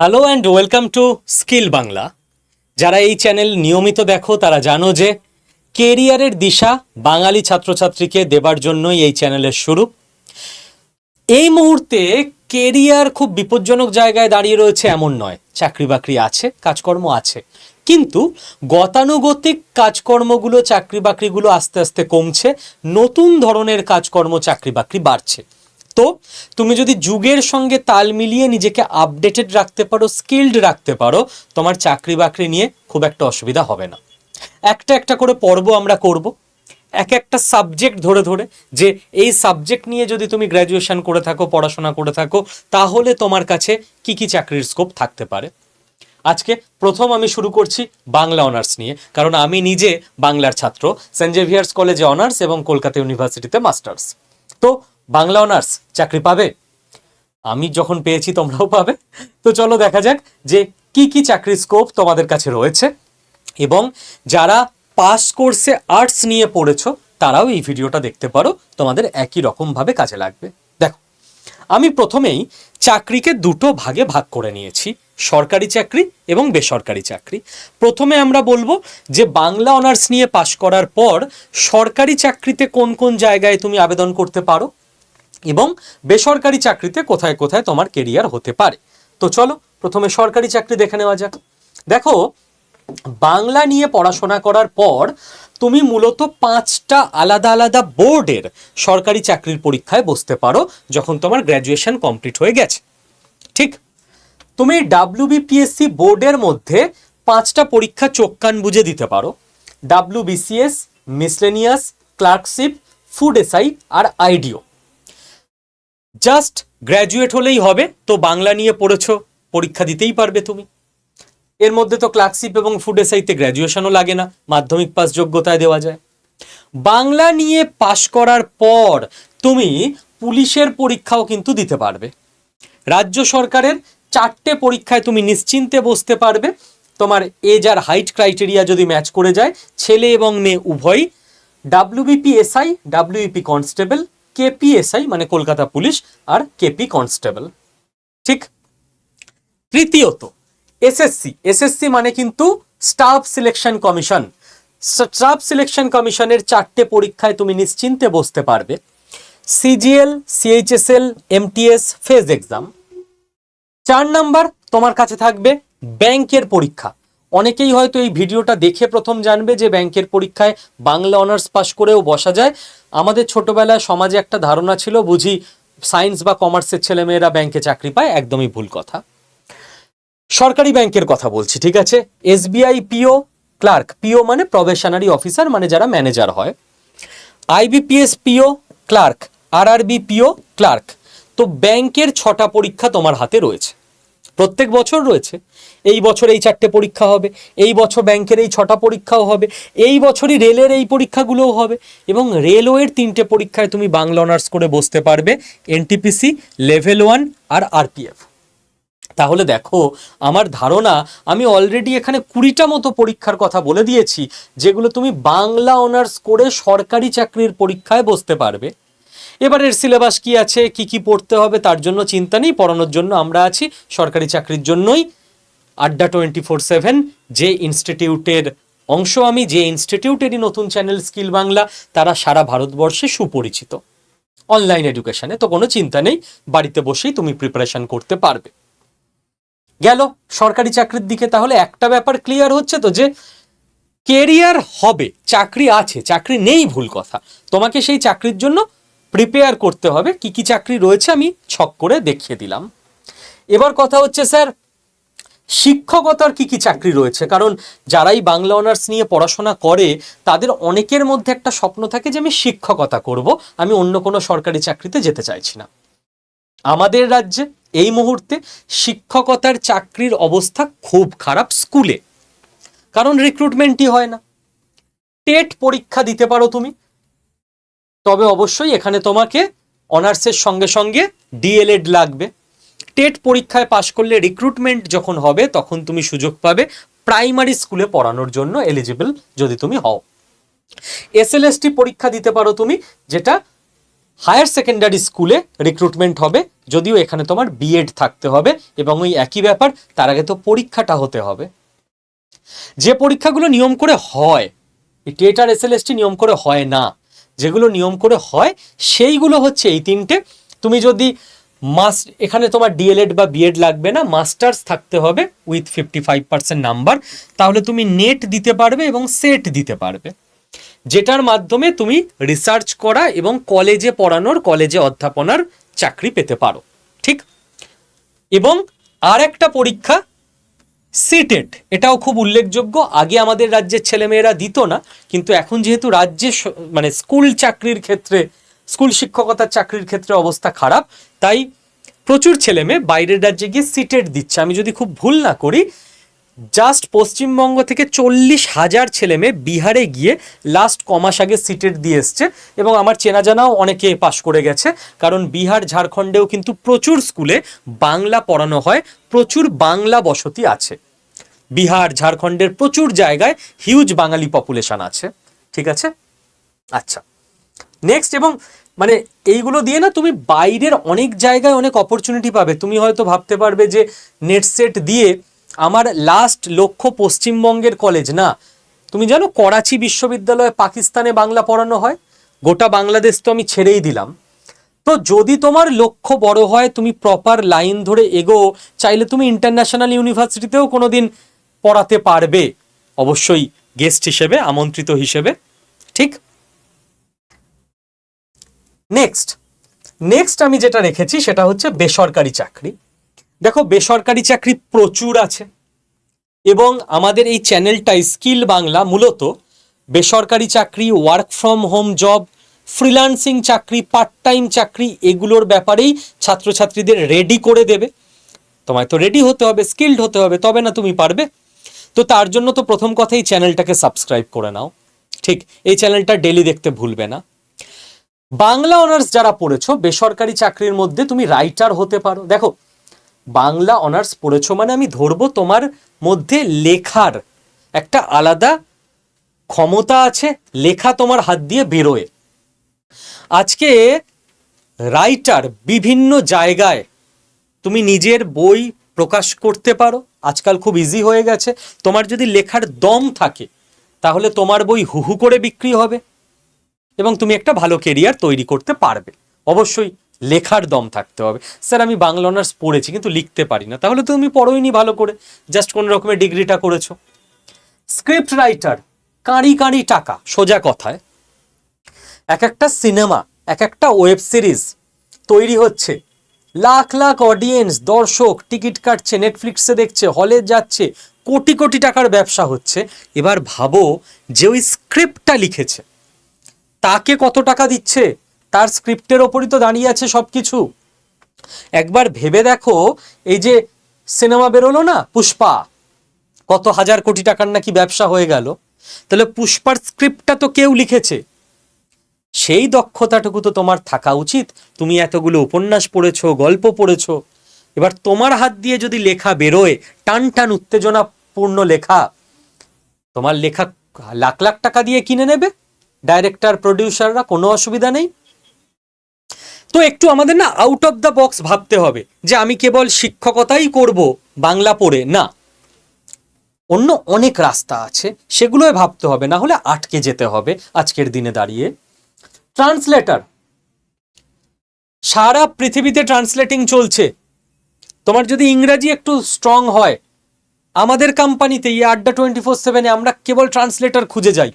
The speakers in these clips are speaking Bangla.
Hello and welcome to skill Bangla যারা এই চ্যানেল নিয়মিত দেখো, তারা জানো যে কেরিয়ারের দিশা বাঙালি ছাত্রছাত্রীকে দেবার জন্যই এই চ্যানেলের শুরু। এই মুহূর্তে কেরিয়ার খুব বিপজ্জনক জায়গায় দাঁড়িয়ে রয়েছে এমন নয়। চাকরি বাকরি আছে, কাজকর্ম আছে। কিন্তু গতানুগতিক কাজকর্মগুলো চাকরি বাকরিগুলো আস্তে আস্তে কমছে। নতুন ধরনের কাজকর্ম চাকরি বাকরি বাড়ছে। তো তুমি যদি যুগের সঙ্গে তাল মিলিয়ে নিজেকে আপডেটেড রাখতে পারো স্কিল্ড রাখতে পারো, তোমার চাকরি বাকরি নিয়ে খুব একটা অসুবিধা হবে না। একটা একটা করে পর্ব আমরা করব। এক একটা সাবজেক্ট ধরে ধরে যে এই সাবজেক্ট নিয়ে যদি তুমি গ্র্যাজুয়েশন করে থাকো, পড়াশোনা করে থাকো, তাহলে তোমার কাছে কি কি চাকরির স্কোপ থাকতে পারে? আজকে প্রথম আমি শুরু করছি বাংলা অনার্স নিয়ে, কারণ আমি নিজে বাংলার ছাত্র সেন্ট জেভিয়ার্স কলেজে অনার্স এবং কলকাতা ইউনিভার্সিটিতে মাস্টার্স তো বাংলা অনার্স চাকরি পাবে? আমি যখন পেয়েছি তোমরাও পাবে। তো চলো দেখা যাক যে কি কি চাকরির স্কোপ তোমাদের কাছে রয়েছে এবং যারা পাস কোর্সে আর্টস নিয়ে পড়েছো, তারাও এই ভিডিওটা দেখতে পারো। তোমাদের একই রকমভাবে কাজে লাগবে। দেখো, আমি প্রথমেই চাকরিকে দুটো ভাগে ভাগ করে নিয়েছি, সরকারি চাকরি এবং বেসরকারি চাকরি। প্রথমে আমরা বলব যে বাংলা অনার্স নিয়ে পাশ করার পর সরকারি চাকরিতে কোন কোন জায়গায় তুমি আবেদন করতে পারো? এবং বেসরকারি চাকরিতে কোথায় কোথায় তোমার কেরিয়ার হতে পারে। তো চলো, প্রথমে সরকারি চাকরি দেখে নেওয়া যাক। দেখো, বাংলা নিয়ে পড়াশোনা করার পর তুমি মূলত পাঁচটা আলাদা আলাদা বোর্ডের সরকারি চাকরির পরীক্ষায় বসতে পারো যখন তোমার গ্র্যাজুয়েশন কমপ্লিট হয়ে গেছে। ঠিক? তুমি ডাব্লিউবিপিএসসি বোর্ডের মধ্যে পাঁচটা পরীক্ষা চোখ কান বুঝে দিতে পারো। WBCS miscellaneous clerkship food SI আর আইডিও জাস্ট গ্র্যাজুয়েট হলেই হবে, তো বাংলা নিয়ে পড়েছো, পরীক্ষা দিতেই পারবে তুমি। এর মধ্যে তো ক্লার্কশিপ এবং ফুড এসআইতে গ্র্যাজুয়েশনও লাগে না, মাধ্যমিক পাস যোগ্যতায় দেওয়া যায়। বাংলা নিয়ে পাশ করার পর তুমি পুলিশের পরীক্ষাও কিন্তু দিতে পারবে। রাজ্য সরকারের চারটে পরীক্ষায় তুমি নিশ্চিন্তে বসতে পারবে। তোমার এজ আর হাইট ক্রাইটেরিয়া যদি ম্যাচ করে যায়, ছেলে এবং মেয়ে উভয়ই WBP SI WBP constable KPSI মানে কলকাতা পুলিশ আর কেপি কনস্টেবল। ঠিক? তৃতীয়ত, এসএসসি। এসএসসি মানে কিন্তু staff selection commission. Staff selection কমিশনের চারটে পরীক্ষায় তুমি নিশ্চিন্তে বসতে পারবে। CGL, CHSL, MTS, phase exam. চার নাম্বার তোমার কাছে থাকবে ব্যাংকের পরীক্ষা। অনেকেই হয়তো এই ভিডিওটা দেখে প্রথম জানবে যে ব্যাংকের পরীক্ষায় বাংলা অনার্স পাশ করেও বসা যায়। আমাদের ছোটবেলায় সমাজে একটা ধারণা ছিল, বুঝি সায়েন্স বা কমার্সের ছেলেমেয়েরা ব্যাংকে চাকরি পায়, একদমই ভুল কথা। সরকারি ব্যাংকের কথা বলছি, ঠিক আছে? এসবিআই পিও ক্লার্ক, পিও মানে প্রবেশনারি অফিসার মানে যারা ম্যানেজার হয়। IBPS PO clerk, RRB PO clerk. তো ব্যাংকের ছটা পরীক্ষা তোমার হাতে রয়েছে। প্রত্যেক বছর রয়েছে। এই বছর এই চারটে পরীক্ষা হবে, এই বছর ব্যাংকের এই ছটা পরীক্ষাও হবে, এই বছরই রেলের এই পরীক্ষাগুলোও হবে এবং রেলওয়ের তিনটে পরীক্ষায় তুমি বাংলা অনার্স করে বসতে পারবে এনটিপিসি লেভেল ওয়ান আর আরপিএফ তাহলে দেখো, আমার ধারণা, আমি অলরেডি এখানে কুড়িটা মতো পরীক্ষার কথা বলে দিয়েছি, যেগুলো তুমি বাংলা অনার্স করে সরকারি চাকরির পরীক্ষায় বসতে পারবে। এবারের সিলেবাস কি আছে, কি কি পড়তে হবে, তার জন্য চিন্তা নেই, পড়ানোর জন্য আমরা আছি। সরকারি চাকরির জন্যই আড্ডা টোয়েন্টি ফোর সেভেন, যে ইনস্টিটিউটের অংশ আমি, যে ইনস্টিটিউটেরই নতুন চ্যানেল স্কিল বাংলা, তারা সারা ভারতবর্ষে সুপরিচিত। অনলাইন এডুকেশনে তো কোনো চিন্তা নেই, বাড়িতে বসেই তুমি প্রিপারেশন করতে পারবে। গেল, সরকারি চাকরির দিকে তাহলে একটা ব্যাপার ক্লিয়ার হচ্ছে তো যে, কেরিয়ার হবে, চাকরি আছে, চাকরি নেই ভুল কথা। তোমাকে সেই চাকরির জন্য প্রিপেয়ার করতে হবে, কি কি চাকরি রয়েছে আমি ছক করে দেখিয়ে দিলাম। এবার কথা হচ্ছে স্যার, শিক্ষকতার কি কি চাকরি রয়েছে? কারণ যারাই বাংলা অনার্স নিয়ে পড়াশোনা করে, তাদের অনেকের মধ্যে একটা স্বপ্ন থাকে যে আমি শিক্ষকতা করব, আমি অন্য কোনো সরকারি চাকরিতে যেতে চাইছি না। আমাদের রাজ্যে এই মুহূর্তে শিক্ষকতার চাকরির অবস্থা খুব খারাপ স্কুলে। কারণ রিক্রুটমেন্টই হয় না। টেট পরীক্ষা দিতে পারো তুমি তবে অবশ্যই এখানে তোমাকে অনার্সের সঙ্গে সঙ্গে ডিএলএড লাগবে। টেট পরীক্ষায় পাশ করলে রিক্রুটমেন্ট যখন হবে, তখন তুমি সুযোগ পাবে প্রাইমারি স্কুলে পড়ানোর জন্য এলিজিবল যদি তুমি হও। এসএলএসটি পরীক্ষা দিতে পারো তুমি, যেটা হায়ার সেকেন্ডারি স্কুলে রিক্রুটমেন্ট হবে, যদিও এখানে তোমার বিএড থাকতে হবে এবং ওই একই ব্যাপার, তার আগে তো পরীক্ষাটা হতে হবে। যে পরীক্ষাগুলো নিয়ম করে হয় টেট আর এসএলএসটি নিয়ম করে হয় না যেগুলো নিয়ম করে হয়, সেইগুলো হচ্ছে এই তিনটে। তুমি যদি মাস, এখানে তোমার ডিএলএড বা বিএড লাগবে না মাস্টার্স থাকতে হবে with fifty five percent number তাহলে তুমি নেট দিতে পারবে এবং সেট দিতে পারবে। যেটার মাধ্যমে তুমি রিসার্চ করা এবং কলেজে পড়ানোর কলেজে অধ্যাপনার চাকরি পেতে পারো। ঠিক? এবং আর একটা পরীক্ষা সিটেট এটাও খুব উল্লেখযোগ্য। আগে আমাদের রাজ্যের ছেলেমেয়েরা দিত না, কিন্তু এখন যেহেতু রাজ্যে মানে স্কুল চাকরির ক্ষেত্রে, স্কুল শিক্ষকতার চাকরির ক্ষেত্রে অবস্থা খারাপ, তাই প্রচুর ছেলেমেয়ে বাইরের রাজ্যে গিয়ে সিটেট দিচ্ছে। আমি যদি খুব ভুল না করি জাস্ট পশ্চিমবঙ্গ থেকে চল্লিশ হাজার ছেলেমেয়ে বিহারে গিয়ে লাস্ট কমাস আগে সিটেট দিয়ে এসছে এবং আমার চেনা জানাও অনেকে পাশ করে গেছে, কারণ বিহার, ঝাড়খণ্ডেও কিন্তু প্রচুর স্কুলে বাংলা পড়ানো হয়, প্রচুর বাংলা বসতি আছে। বিহার, ঝাড়খণ্ডের প্রচুর জায়গায় হিউজ বাঙালি পপুলেশন আছে। ঠিক আছে? আচ্ছা। নেক্সট এবং মানে এইগুলো দিয়ে না তুমি বাইরের অনেক জায়গায় অনেক অপরচুনিটি পাবে। তুমি হয়তো ভাবতে পারবে যে নেট সেট দিয়ে আমার লাস্ট লক্ষ্য পশ্চিমবঙ্গের কলেজ না। তুমি জানো করাচি বিশ্ববিদ্যালয়ে পাকিস্তানে বাংলা পড়ানো হয়? গোটা বাংলাদেশ তো আমি ছেড়েই দিলাম। তো যদি তোমার লক্ষ্য বড় হয়, তুমি প্রপার লাইন ধরে এগো, চাইলে তুমি ইন্টারন্যাশনাল ইউনিভার্সিটিতেও কোনোদিন পড়াতে পারবে। অবশ্যই গেস্ট হিসেবে, আমন্ত্রিত হিসেবে। ঠিক? নেক্সট নেক্সট আমি যেটা রেখেছি সেটা হচ্ছে বেসরকারি চাকরি। দেখো, বেসরকারি চাকরি প্রচুর আছে। এবং আমাদের এই চ্যানেলটাই স্কিল বাংলা মূলত বেসরকারি চাকরি work from home job freelancing চাকরি পার্ট টাইম চাকরি, এগুলোর ব্যাপারেই ছাত্রছাত্রীদের রেডি করে দেবে। তোমায় তো রেডি হতে হবে স্কিল্ড হতে হবে, তবে না তুমি পারবে। তো তার জন্য তো প্রথম কথা এই চ্যানেলটাকে সাবস্ক্রাইব করে নাও। ঠিক, এই চ্যানেলটা ডেলি দেখতে ভুলবে না। বাংলা অনার্স যারা পড়েছো, বেসরকারি চাকরির মধ্যে তুমি রাইটার হতে পারো। দেখো, বাংলা অনার্স পড়েছো মানে আমি ধরবো তোমার মধ্যে লেখার একটা আলাদা ক্ষমতা আছে, লেখা তোমার হাত দিয়ে বেরোয়। আজকে রাইটার বিভিন্ন জায়গায় তুমি নিজের বই প্রকাশ করতে পারো। আজকাল খুব ইজি হয়ে গেছে। তোমার যদি লেখার দম থাকে, তাহলে তোমার বই হুহু করে বিক্রি হবে এবং তুমি একটা ভালো কেরিয়ার তৈরি করতে পারবে। অবশ্যই লেখার দম থাকতে হবে। স্যার, আমি বাংলা অনার্স পড়েছি, কিন্তু লিখতে পারি না। তাহলে তুমি পড়োইনি ভালো করে। জাস্ট কোনো রকমের ডিগ্রিটা করেছ। স্ক্রিপ্ট রাইটার কাঁড়ি কাঁড়ি টাকা, সোজা কথায়। এক একটা সিনেমা এক একটা ওয়েব সিরিজ তৈরি হচ্ছে। লাখ লাখ অডিয়েন্স দর্শক, টিকিট কাটছে নেটফ্লিক্সে দেখছে হলে যাচ্ছে, কোটি কোটি টাকার ব্যবসা হচ্ছে। এবার ভাবো যে ওই স্ক্রিপ্টটা লিখেছে। তাকে কত টাকা দিচ্ছে? তার স্ক্রিপ্টের ওপরই তো দাঁড়িয়ে আছে সব কিছু একবার ভেবে দেখো, এই যে সিনেমা বেরোলো না, পুষ্পা? কত হাজার কোটি টাকার নাকি ব্যবসা হয়ে গেল। তাহলে পুষ্পার স্ক্রিপ্টটা তো কেউ লিখেছে। সেই দক্ষতাটুকু তো তোমার থাকা উচিত। তুমি এতগুলো উপন্যাস পড়েছো, গল্প পড়েছো। এবার তোমার হাত দিয়ে যদি লেখা বেরোয়, টান টান উত্তেজনাপূর্ণ লেখা, তোমার লেখা লাখ লাখ টাকা দিয়ে কিনে নেবে? ডাইরেক্টর, প্রডিউসাররা, কোনো অসুবিধা নেই? তো একটু আমাদের না আউট অফ দ্য বক্স ভাবতে হবে, যে আমি কেবল শিক্ষকতাই করব বাংলা পড়ে, না। অন্য অনেক রাস্তা আছে, সেগুলোই ভাবতে হবে, না হলে আটকে যেতে হবে আজকের দিনে দাঁড়িয়ে। ট্রান্সলেটার। সারা পৃথিবীতে ট্রান্সলেটিং চলছে। তোমার যদি ইংরাজি একটু স্ট্রং হয়, আমাদের কোম্পানিতে এই আড্ডা টোয়েন্টি ফোর সেভেনে আমরা কেবল ট্রান্সলেটার খুঁজে যাই।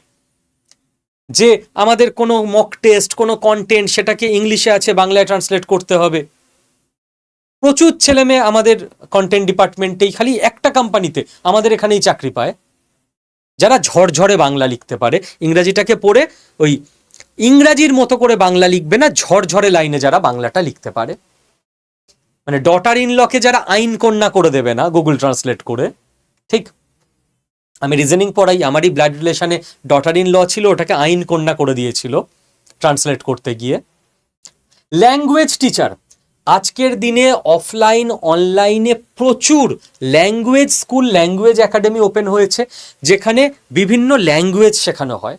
যে আমাদের কোনো মক টেস্ট কোনো কন্টেন্ট সেটাকে ইংলিশে আছে, বাংলায় ট্রান্সলেট করতে হবে। প্রচুর ছেলে মেয়ে আমাদের কন্টেন্ট ডিপার্টমেন্টেই খালি একটা কোম্পানিতে আমাদের এখানেই চাকরি পায়। যারা ঝরঝরে বাংলা লিখতে পারে, ইংরাজিটাকে পড়ে ওই ইংরাজির মতো করে বাংলা লিখবে না, ঝরঝরে লাইনে যারা বাংলাটা লিখতে পারে। মানে ডটার ইন লকে যারা আইন কন্যা করে দেবে না গুগল ট্রান্সলেট করে, ঠিক? আমি রিজনিং পড়াই, আমারই ব্লাড রিলেশনে ডটার ইন ল ছিল, ওটাকে আইন কন্যা করে দিয়েছিল ট্রান্সলেট করতে গিয়ে। ল্যাঙ্গুয়েজ টিচার আজকের দিনে অফলাইন অনলাইনে প্রচুর language school language academy open হয়েছে, যেখানে বিভিন্ন ল্যাঙ্গুয়েজ শেখানো হয়।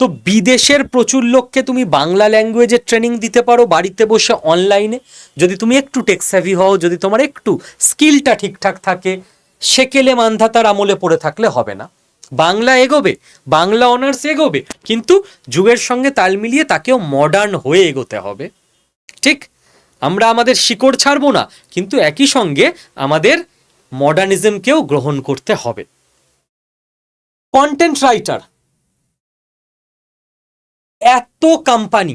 তো বিদেশের প্রচুর লোককে তুমি বাংলা ল্যাঙ্গুয়েজের ট্রেনিং দিতে পারো, বাড়িতে বসে অনলাইনে যদি তুমি একটু টেকস্যাভি হও, যদি তোমার একটু স্কিলটা ঠিকঠাক থাকে, সেকেলে মান্ধাতার আমলে পড়ে থাকলে হবে না। বাংলা এগোবে, বাংলা অনার্স এগোবে, কিন্তু যুগের সঙ্গে তাল মিলিয়ে তাকেও মডার্ন হয়ে এগোতে হবে। ঠিক? আমরা আমাদের শিকড় ছাড়বো না, কিন্তু একই সঙ্গে আমাদের মডার্নিজমকেও গ্রহণ করতে হবে। কন্টেন্ট রাইটার এত কোম্পানি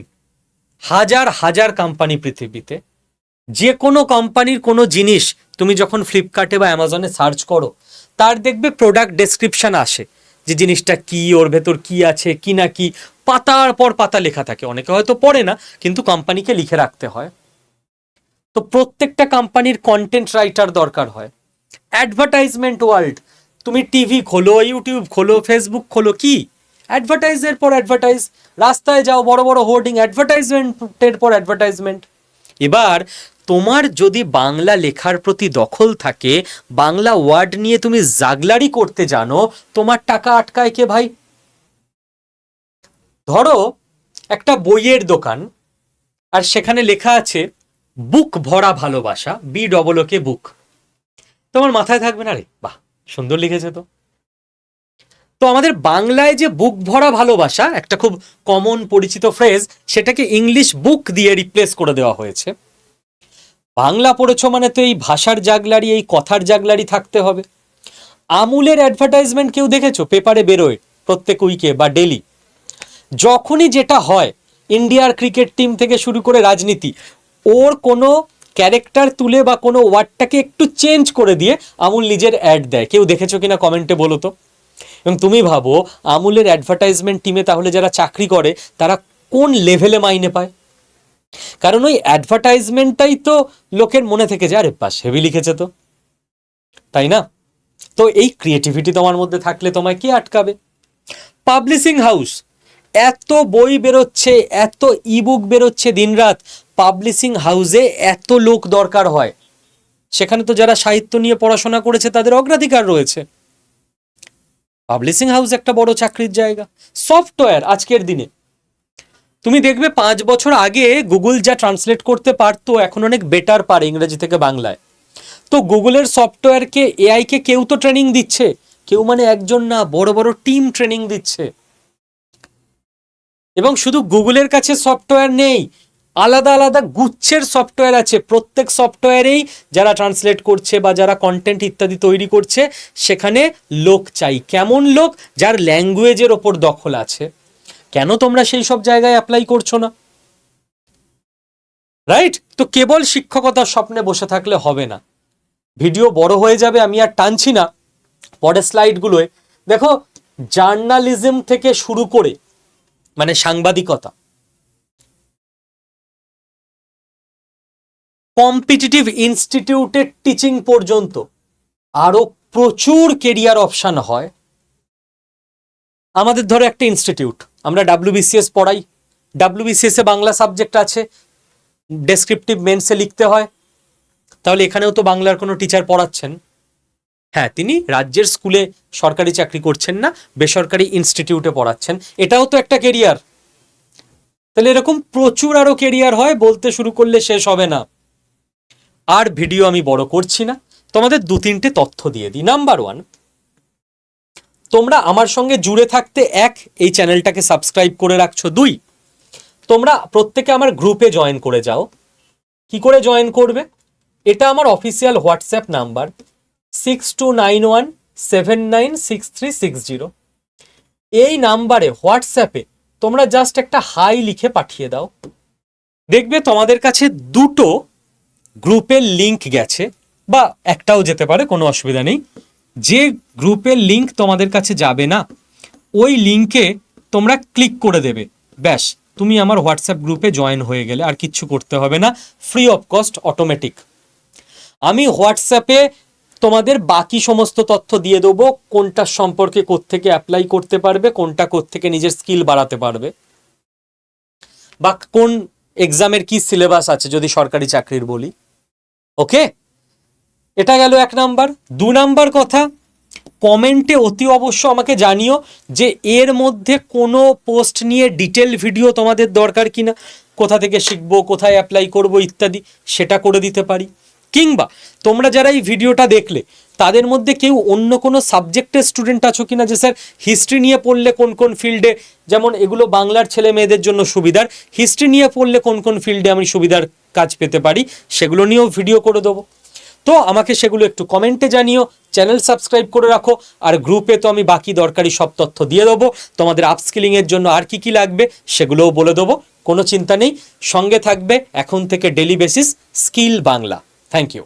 হাজার হাজার কোম্পানি পৃথিবীতে, যে কোনো কোম্পানির কোনো জিনিস তুমি যখন ফ্লিপকার্টে বা অ্যামাজনে সার্চ করো, তার দেখবে প্রোডাক্ট ডেসক্রিপশন আসে, যে জিনিসটা কি, ওর ভেতর কি আছে, কি না কি, পাতার পর পাতা লেখা থাকে। অনেকে হয়তো পড়ে না, কিন্তু কোম্পানিকে লিখে রাখতে হয়। তো প্রত্যেকটা কোম্পানির কন্টেন্ট রাইটার দরকার হয়। অ্যাডভার্টাইজমেন্ট ওয়ার্ল্ড তুমি টিভি খোলো ইউটিউব খোলো ফেসবুক খোলো, কি? অ্যাডভার্টাইজের পর অ্যাডভার্টাইজ রাস্তায় যাও বড় বড় হোর্ডিং অ্যাডভার্টাইজমেন্টের পর অ্যাডভার্টাইজমেন্ট এবার তোমার যদি বাংলা লেখার প্রতি দখল থাকে, বাংলা ওয়ার্ড নিয়ে তুমি জাগলারি করতে জানো, তোমার টাকা আটকায় কে ভাই? ধরো একটা বইয়ের দোকান, আর সেখানে লেখা আছে, বুক ভরা ভালোবাসা, বি ডবল ওকে বুক তোমার মাথায় থাকবে না রে? বাহ, সুন্দর লিখেছে তো। তো আমাদের বাংলায় যে বুক ভরা ভালোবাসা, একটা খুব কমন পরিচিত ফ্রেজ সেটাকে ইংলিশ বুক দিয়ে রিপ্লেস করে দেওয়া হয়েছে। বাংলা পড়েছো মানে তো এই ভাষার জাগলারি, এই কথার জাগলারি থাকতে হবে। আমুলের অ্যাডভার্টাইজমেন্ট কেউ দেখেছ? পেপারে বেরোয়, প্রত্যেক উইকে বা ডেলি যখনই যেটা হয় ইন্ডিয়ার ক্রিকেট টিম থেকে শুরু করে রাজনীতি, ওর কোনো ক্যারেক্টার তুলে বা কোনো ওয়ার্ডটাকে একটু চেঞ্জ করে দিয়ে আমুল নিজের অ্যাড দেয়। কেউ দেখেছ কিনা কমেন্টে বলো তো? এবং তুমি ভাবো, আমুলের অ্যাডভার্টাইজমেন্ট টিমে তাহলে যারা চাকরি করে, তারা কোন লেভেলে মাইনে পায়? কারণ ওই অ্যাডভার্টাইজমেন্টটাই তো লোকের মনে থেকে যায়, আরে বাস হেভি লিখেছে তো। তাই না? তো এই ক্রিয়েটিভিটি তোমার মধ্যে থাকলে তোমায় কে আটকাবে? পাবলিশিং হাউস এত বই বেরোচ্ছে, এত ইবুক বেরোচ্ছে দিনরাত পাবলিশিং হাউসে এত লোক দরকার হয়। সেখানে তো যারা সাহিত্য নিয়ে পড়াশোনা করেছে, তাদের অগ্রাধিকার রয়েছে। পাবলিশিং হাউস একটা বড় চাকরির জায়গা। সফটওয়্যার আজকের দিনে। তুমি দেখবে পাঁচ বছর আগে গুগল যা ট্রান্সলেট করতে পারতো, এখন অনেক বেটার পারে ইংরেজি থেকে বাংলায়। তো গুগলের সফটওয়্যারকে, এআইকে কেউ তো ট্রেনিং দিচ্ছে। কেউ মানে একজন না, বড় বড় টিম ট্রেনিং দিচ্ছে। এবং শুধু গুগলের কাছে সফটওয়্যার নেই আলাদা আলাদা গুচ্ছের সফটওয়্যার আছে। প্রত্যেক সফটওয়্যারেই যারা ট্রান্সলেট করছে বা যারা কন্টেন্ট ইত্যাদি তৈরি করছে, সেখানে লোক চাই। কেমন লোক? যার ল্যাঙ্গুয়েজের ওপর দখল আছে। কেন তোমরা সেই সব জায়গায় অ্যাপ্লাই করছ না? রাইট তো কেবল শিক্ষকতার স্বপ্নে বসে থাকলে হবে না। ভিডিও বড় হয়ে যাবে, আমি আর টানছি না। পরের স্লাইডগুলোয় দেখো জার্নালিজম থেকে শুরু করে মানে সাংবাদিকতা কম্পিটিটিভ ইনস্টিটিউটের টিচিং পর্যন্ত। আরও প্রচুর কেরিয়ার অপশান হয়। আমাদের ধরো একটা ইনস্টিটিউট আমরা ডাব্লিউবিসিএস পড়াই। ডাব্লিউবিসিএস বাংলা সাবজেক্ট আছে ডেসক্রিপটিভ মেন্সে লিখতে হয়। তাহলে এখানেও তো বাংলার কোনো টিচার পড়াচ্ছেন। হ্যাঁ তিনি রাজ্যের স্কুলে সরকারি চাকরি করছেন না, বেসরকারি ইনস্টিটিউটে পড়াচ্ছেন। এটাও তো একটা কেরিয়ার তাহলে এরকম প্রচুর আরও কেরিয়ার হয়, বলতে শুরু করলে শেষ হবে না। আর ভিডিও আমি বড় করছি না। তোমাদের দু তিনটে তথ্য দিয়ে দিই। নাম্বার ওয়ান তোমরা আমার সঙ্গে জুড়ে থাকতে এক, এই চ্যানেলটাকে সাবস্ক্রাইব করে রাখছো। দুই, তোমরা প্রত্যেকে আমার গ্রুপে জয়েন করে যাও। কি করে জয়েন করবে? এটা আমার official WhatsApp number six two nine one seven nine six three six zero এই নাম্বারে হোয়াটসঅ্যাপে তোমরা জাস্ট একটা হাই লিখে পাঠিয়ে দাও। দেখবে তোমাদের কাছে দুটো গ্রুপের লিংক গেছে, বা একটাও যেতে পারে, কোনো অসুবিধা নেই। যে গ্রুপের লিংক তোমাদের কাছে যাবে না, ওই লিংকে তোমরা ক্লিক করে দেবে। ব্যাস, তুমি আমার হোয়াটসঅ্যাপ গ্রুপে জয়েন হয়ে গেলে আর কিচ্ছু করতে হবে না ফ্রি অফ কস্ট অটোমেটিক আমি হোয়াটসঅ্যাপে তোমাদের বাকি সমস্ত তথ্য দিয়ে দেবো, কোনটা সম্পর্কে কোত্থেকে অ্যাপ্লাই করতে পারবে, কোনটা কোত্থেকে নিজের স্কিল বাড়াতে পারবে, বা কোন এক্সামের কি সিলেবাস আছে, যদি সরকারি চাকরির বলি। ওকে এটা গেল এক নাম্বার। দু নাম্বার কথা কমেন্টে অতি অবশ্য আমাকে জানিও যে এর মধ্যে কোনো পোস্ট নিয়ে ডিটেল ভিডিও তোমাদের দরকার কিনা, কোথা থেকে শিখব, কোথায় অ্যাপ্লাই করব ইত্যাদি, সেটা করে দিতে পারি। কিংবা তোমরা যারা এই ভিডিওটা দেখলে, তাদের মধ্যে কেউ অন্য কোনো সাবজেক্টের স্টুডেন্ট আছো কিনা যে, স্যার হিস্ট্রি নিয়ে পড়লে কোন কোন ফিল্ডে যেমন এগুলো বাংলার ছেলে মেয়েদের জন্য সুবিধার হিস্ট্রি নিয়ে পড়লে কোন কোন ফিল্ডে আমি সুবিধার কাজ পেতে পারি, সেগুলো নিয়েও ভিডিও করে দেবো। তো আমাকে সেগুলো একটু কমেন্টে জানিও চ্যানেল সাবস্ক্রাইব করে রাখো, আর গ্রুপে তো আমি বাকি দরকারি সব তথ্য দিয়ে দেবো। তোমাদের আপস্কিলিংয়ের জন্য আর কি কি লাগবে, সেগুলোও বলে দেবো। কোনো চিন্তা নেই, সঙ্গে থাকবে এখন থেকে daily basis skill Bangla. Thank you